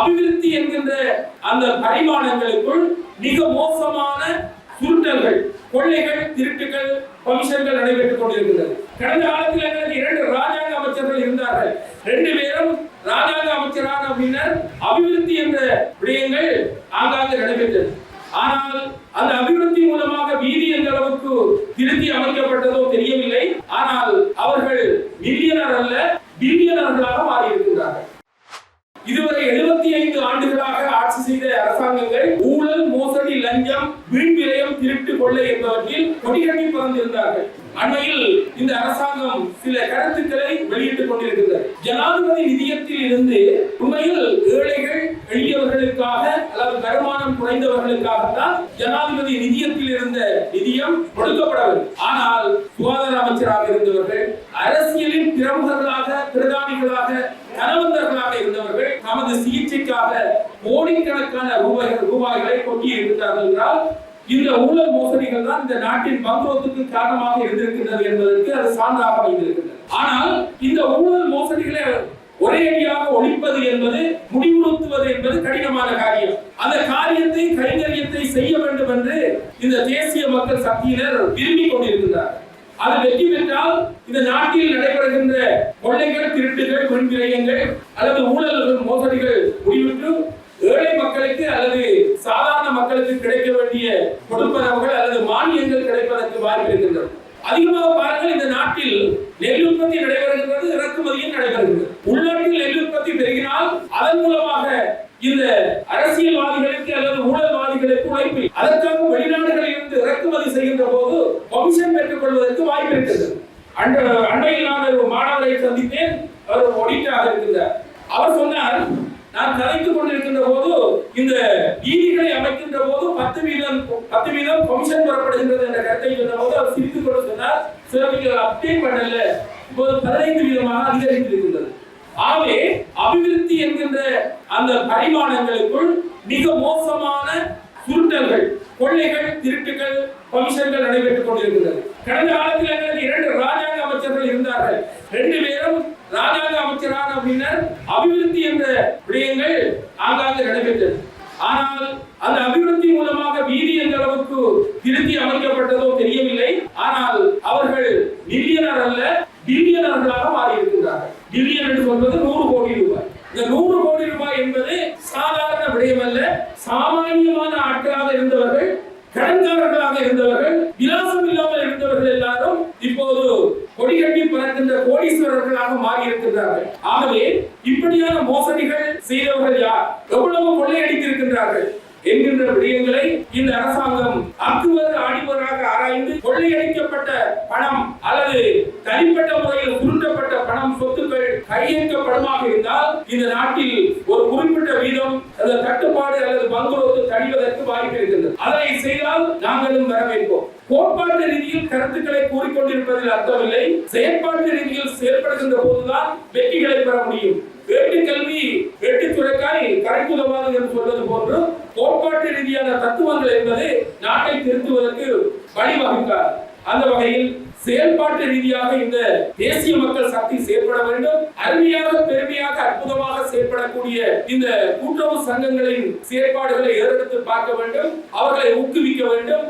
அபிவிருத்தி என்கின்ற அந்த பரிமாணங்களுக்குள் மிக மோசமான சுருட்டல்கள் கொள்ளைகள் திருட்டுகள் கமிஷன்கள் நடைபெற்றுக் கொண்டிருக்கிறது கடந்த காலத்தில் எங்களுக்கு இரண்டு ராஜாங்க அமைச்சர்கள் இருந்தார்கள். ரெண்டு பேரும் ராஜாங்க அமைச்சரான பின்னர் அபிவிருத்தி என்ற விடயங்கள் ஆங்காங்கு நடைபெற்றது. ஆனால் அந்த அபிவிருத்தி மூலமாக வீதி எந்த அளவுக்கு திருத்தி அமைக்கப்பட்டதோ தெரியவில்லை. ஆனால் அவர்கள் மில்லியனர் அல்ல பில்லியனர்களாக மாறியிருக்கின்றார்கள் இதுவரை 75 ஐந்து ஆண்டுகளாக ஆட்சி செய்த அரசாங்கங்கள் ஊழல் மோசடி லஞ்சம் வீண் விரயம் திருட்டு கொள்ளை என்பவற்றில் கொடிகட்டி பறந்திருந்தார்கள். அண்மையில் இந்த அரசாங்கம் சில கருத்துக்களை வெளியிட்டுக் கொண்டிருக்கிறது ஜனாதிபதி நிதியத்தில் இருந்து உண்மையில் ஏழைகள் எளியவர்களுக்காக அல்லது வருமானம் குறைந்தவர்களுக்காகத்தான் ஜனாதிபதி நிதியத்தில் இருந்த நிதியம் கொடுக்கப்படவில்லை. ஆனால் சுகாதார அமைச்சராக இருந்தவர்கள் கோடிக்கணக்கான ரூபாய்கள் ரூபாய்களை கொட்டி இருக்கிறார்கள் என்றால் இந்த ஊழல் மோசடிகள் தான் இந்த நாட்டின் பங்குவத்துக்கு காரணமாக இருந்திருக்கின்றது என்பதற்கு அது சான்றாக அமைந்திருக்கின்றது ஆனால் இந்த ஊழல் மோசடிகளை ஒரே அடியாக ஒழிப்பது என்பது முடிவுறுத்துவது என்பது கடினமான காரியம். அந்த காரியத்தை கைங்கரியத்தை செய்ய வேண்டும் என்று இந்த தேசிய மக்கள் சக்தியினர் விரும்பிக் கொண்டிருக்கிறார் அது வெற்றி பெற்றால் இந்த நாட்டில் நடைபெறுகின்ற கொள்ளைகள் திருட்டுகள் வெண்விரயங்கள் அல்லது ஊழல் மோசடிகள் முடிவுற்று ஏழை மக்களுக்கு அல்லது சாதாரண மக்களுக்கு கிடைக்க வேண்டிய கொடுப்பனவுகள் அல்லது மானியங்கள் கிடைப்பதற்கு வாய்ப்பு இருக்கின்றது. அதிகமாக பாருங்கள் இந்த நாட்டில் நெல் உற்பத்தி நடைபெறுகின்றது இறக்குமதியும் நடைபெறுகிறது உள்நாட்டில் நெல் உற்பத்தி பெருகினால் அதன் மூலமாக இந்த அரசியல்வாதிகளுக்கு அல்லது ஊழல்வாதிகளுக்கு உழைப்பு. அதற்காக வெளிநாடுகளில் இருந்து இறக்குமதி செய்கின்ற போது கமிஷன் பெற்றுக் கொள்வதற்கு வாய்ப்பு இருக்கிறது அண்ட அண்டையில் நான் ஒரு மாணவரை சந்தித்தேன். அவர் ஒடிட்டாக இருக்கின்றார். அவர் சொன்னார் நான் கலைத்துக் கொண்டிருக்கின்ற போது இந்த வீதிகளை அமைக்கின்ற போது பத்து வீதம் பத்து வீதம் கமிஷன் பெறப்படுகின்றது என்ற கருத்தை சொன்ன போது அவர் சிரித்துக் கொண்டு சொன்னார் சில நீங்கள் அப்டேட் பண்ணல. இப்போது பதினைந்து வீதமாக அதிகரித்திருக்கின்றது. ஆகவே அபிவிருத்தி என்கின்ற அந்த பரிமாணங்களுக்குள் மிக மோசமான சுருட்டல்கள் கொள்ளைகள் திருட்டுகள் கமிஷன்கள் நடைபெற்றுக் கொண்டிருக்கின்றது கடந்த காலத்தில் எங்களுக்கு இரண்டு ராஜாங்க அமைச்சர்கள் இருந்தார்கள். ரெண்டு பேரும் ராஜாங்க அமைச்சரான பின்னர் அபிவிருத்தி என்ற விடயங்கள் ஆங்காங்கு நடைபெற்றது ஆனால் அந்த அபிவிருத்தி மூலமாக வீதி எந்த அளவுக்கு திருத்தி அமைக்கப்பட்டதோ தெரியவில்லை. ஆனால் அவர்கள் மில்லியனர் அல்ல பில்லியனர்களாக மாறி இருக்கின்றார்கள் பில்லியன் என்று சொல்வது நூறு கோடி ரூபாய். இந்த நூறு கோடி ரூபாய் என்பது சாதாரண விடயம் அல்ல சாமானியமான ஆட்களாக இருந்தவர்கள் கடன்காரர்களாக இருந்தவர்கள் விலாசம் இல்லாமல் இருந்தவர்கள் எல்லாரும் இப்போது கொடி கட்டி பறக்கின்ற கோடீஸ்வரர்களாக மாறி இருக்கின்றார்கள் ஆகவே இப்படியான மோசடிகள் செய்தவர்கள் யார்? எவ்வளவு கொள்ளையடித்திருக்கின்றார்கள்? என்கின்ற விடயங்களை இந்த அரசாங்கம் அக்குவது அடிவராக ஆராய்ந்து கொள்ளையடிக்கப்பட்ட பணம் அல்லது தனிப்பட்ட முறையில் உருண்டப்பட்ட பணம் சொத்துக்கள் கையேற்கப்படுமாக இருந்தால் இந்த நாட்டில் ஒரு குறிப்பிட்ட வீதம் அந்த தட்டுப்பாடு அல்லது பங்குரோத்து தணிவதற்கு வாய்ப்பு இருக்கின்றது. அதனை செய்தால் நாங்களும் வரவேற்போம். கோட்பாட்டு ரீதியில் கருத்துக்களை கூறிக்கொண்டிருப்பதில் அர்த்தமில்லை. செயற்பாட்டு ரீதியில் செயல்படுகின்ற போதுதான் வெற்றிகளை பெற முடியும். வேட்டு கல்வி வெட்டு துறைக்காய் கரைக்குதவாது என்று சொல்வது போன்று தத்துவங்கள் என்பது நாட்டை திருத்துவதற்கு வழிவகுக்காது. அந்த வகையில் செயல்பாட்டு ரீதியாக இந்த தேசிய மக்கள் சக்தி செயல்பட வேண்டும். அருமையாக பெருமையாக அற்புதமாக செயல்படக்கூடிய இந்த கூட்டுறவு சங்கங்களின் செயற்பாடுகளை ஏறெடுத்து பார்க்க வேண்டும். அவர்களை ஊக்குவிக்க வேண்டும்.